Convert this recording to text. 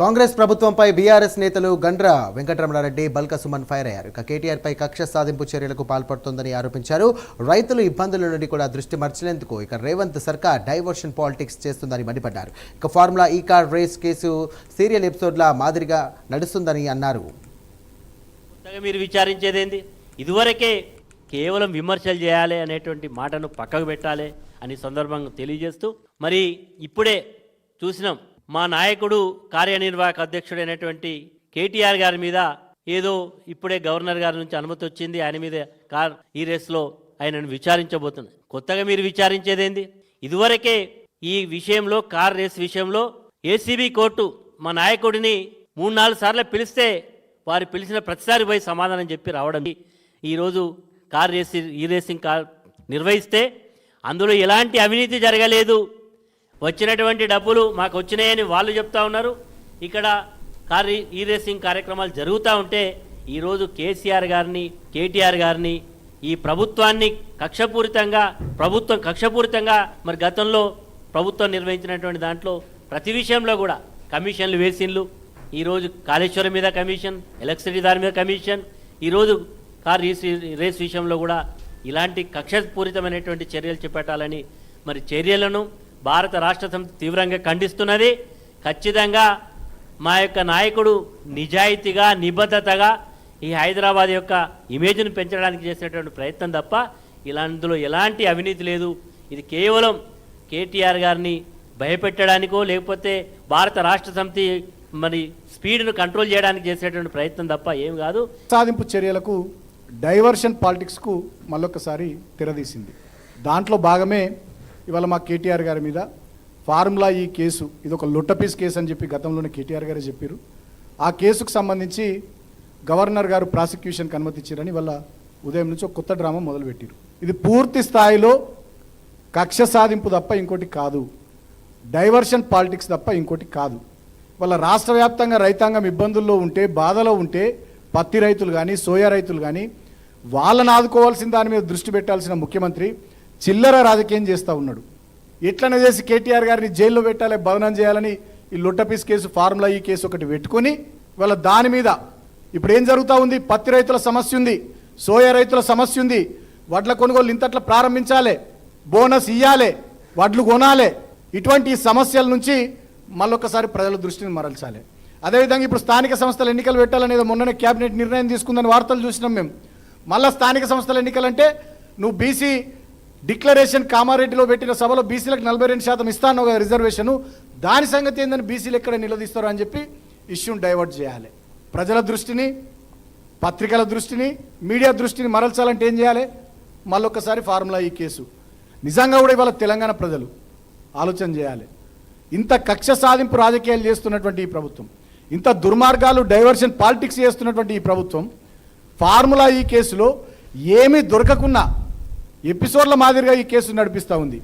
కాంగ్రెస్ ప్రభుత్వంపై బీఆర్ఎస్ నేతలు గండ్ర వెంకటరమణారెడ్డి బల్క సుమన్ ఫైర్ అయ్యారు. ఇక కేటీఆర్పై కక్ష సాధింపు చర్యలకు పాల్పడుతోందని ఆరోపించారు. రైతులు ఇబ్బందుల నుండి కూడా దృష్టి మర్చినందుకు ఇక రేవంత్ సర్కార్ డైవర్షన్ పాలిటిక్స్ చేస్తుందని మండిపడ్డారు. ఇక formula E car race case serial ఎపిసోడ్ల మాదిరిగా నడుస్తుందని అన్నారు. మీరు విచారించేదేంది? ఇదివరకే కేవలం విమర్శలు చేయాలి అనేటువంటి మాటను పక్కకు పెట్టాలి అని సందర్భంగా తెలియజేస్తూ మరి ఇప్పుడే చూసినాం. మా నాయకుడు కార్యనిర్వాహక అధ్యక్షుడైనటువంటి కేటీఆర్ గారి మీద ఏదో ఇప్పుడే గవర్నర్ గారి నుంచి అనుమతి వచ్చింది. ఆయన మీద కార్ ఈ రేస్లో ఆయనను విచారించబోతున్నారు కొత్తగా మీరు విచారించేదేంది ఇదివరకే ఈ విషయంలో కార్ రేస్ విషయంలో ఏసీబీ కోర్టు మా నాయకుడిని మూడు నాలుగు సార్లు పిలిస్తే వారు పిలిచిన ప్రతిసారి పోయి సమాధానం చెప్పి రావడం. ఈరోజు కార్ రేసింగ్ ఈ రేసింగ్ కార్ నిర్వహిస్తే అందులో ఎలాంటి అవినీతి జరగలేదు. వచ్చినటువంటి డబ్బులు మాకు వచ్చినాయని వాళ్ళు చెప్తా ఉన్నారు. ఇక్కడ కార్ ఈ- ఈ రేసింగ్ కార్యక్రమాలు జరుగుతూ ఉంటే ఈరోజు కేసీఆర్ గారిని కేటీఆర్ గారిని ఈ ప్రభుత్వాన్ని కక్షపూరితంగా ప్రభుత్వం కక్షపూరితంగా మరి గతంలో ప్రభుత్వం నిర్వహించినటువంటి దాంట్లో ప్రతి విషయంలో కూడా కమిషన్లు వేసిండ్లు ఈరోజు కాళేశ్వరం మీద కమిషన్ ఎలక్ట్రిసిటీ దాని మీద కమిషన్. ఈరోజు కార్ రేస్ రేస్ విషయంలో కూడా ఇలాంటి కక్షపూరితమైనటువంటి చర్యలు చేపట్టాలని మరి చర్యలను భారత రాష్ట్ర సమితి తీవ్రంగా ఖండిస్తున్నది. ఖచ్చితంగా మా యొక్క నాయకుడు నిజాయితీగా నిబద్ధతగా ఈ హైదరాబాద్ యొక్క ఇమేజ్ను పెంచడానికి చేసినటువంటి ప్రయత్నం తప్ప ఇలాంటిలో ఎలాంటి అవినీతి లేదు. ఇది కేవలం కేటీఆర్ గారిని భయపెట్టడానికో లేకపోతే భారత రాష్ట్ర సమితి మరి స్పీడ్ను కంట్రోల్ చేయడానికి చేసేటువంటి ప్రయత్నం తప్ప ఏం కాదు. సాధింపు చర్యలకు డైవర్షన్ పాలిటిక్స్కు మళ్ళొకసారి తెరదీసింది. దాంట్లో భాగమే ఇవాళ మా కేటీఆర్ గారి మీద ఫార్ములా ఈ కేసు ఇది ఒక లొట్టపీస్ కేసు అని చెప్పి గతంలోనే కేటీఆర్ గారే చెప్పారు. ఆ కేసుకు సంబంధించి గవర్నర్ గారు ప్రాసిక్యూషన్కి అనుమతి ఇచ్చారని వాళ్ళ ఉదయం నుంచి ఒక కొత్త డ్రామా మొదలుపెట్టారు. ఇది పూర్తి స్థాయిలో కక్ష సాధింపు తప్ప ఇంకోటి కాదు. డైవర్షన్ పాలిటిక్స్ తప్ప ఇంకోటి కాదు. వాళ్ళ రాష్ట్ర వ్యాప్తంగా రైతాంగం ఇబ్బందుల్లో ఉంటే బాధలో ఉంటే పత్తి రైతులు కానీ సోయా రైతులు కానీ వాళ్ళని ఆదుకోవాల్సిన దాని మీద దృష్టి పెట్టాల్సిన ముఖ్యమంత్రి చిల్లర రాజకీయం చేస్తూ ఉన్నాడు. ఎట్లనే చేసి కేటీఆర్ గారిని జైల్లో పెట్టాలి బదనం చేయాలని ఈ లొట్టపీస్ కేసు ఫార్ములా ఈ కేసు ఒకటి పెట్టుకొని వాళ్ళ దాని మీద ఇప్పుడు ఏం జరుగుతూ ఉంది? పత్తి రైతుల సమస్య ఉంది సోయా రైతుల సమస్య ఉంది. వడ్ల కొనుగోలు ఇంతట్లా ప్రారంభించాలి బోనస్ ఇయ్యాలి వడ్లు కొనాలి. ఇటువంటి సమస్యల నుంచి మళ్ళొకసారి ప్రజల దృష్టిని మరల్చాలి. అదేవిధంగా ఇప్పుడు స్థానిక సంస్థల ఎన్నికలు పెట్టాలనేది మొన్ననే క్యాబినెట్ నిర్ణయం తీసుకుందని వార్తలు చూసినాం మేము. మళ్ళీ స్థానిక సంస్థల ఎన్నికలంటే నువ్వు బీసీ డిక్లరేషన్ కామారెడ్డిలో పెట్టిన సభలో బీసీలకు నలభై రెండు శాతం ఇస్తాను కదా రిజర్వేషను. దాని సంగతి ఏందని బీసీలు ఎక్కడ నిలదీస్తారు అని చెప్పి ఇష్యూని డైవర్ట్ చేయాలి. ప్రజల దృష్టిని పత్రికల దృష్టిని మీడియా దృష్టిని మరల్చాలంటే ఏం చేయాలి? మళ్ళొకసారి ఫార్ములా ఈ కేసు. నిజంగా కూడా ఇవాళ తెలంగాణ ప్రజలు ఆలోచన చేయాలి. ఇంత కక్ష సాధింపు రాజకీయాలు చేస్తున్నటువంటి ఈ ప్రభుత్వం ఇంత దుర్మార్గాలు డైవర్షన్ పాలిటిక్స్ చేస్తున్నటువంటి ఈ ప్రభుత్వం ఫార్ములా ఈ కేసులో ఏమీ దొరకకున్నా ఎపిసోడ్ల మాదిరిగా ఈ కేసు నడిపిస్తూ ఉంది.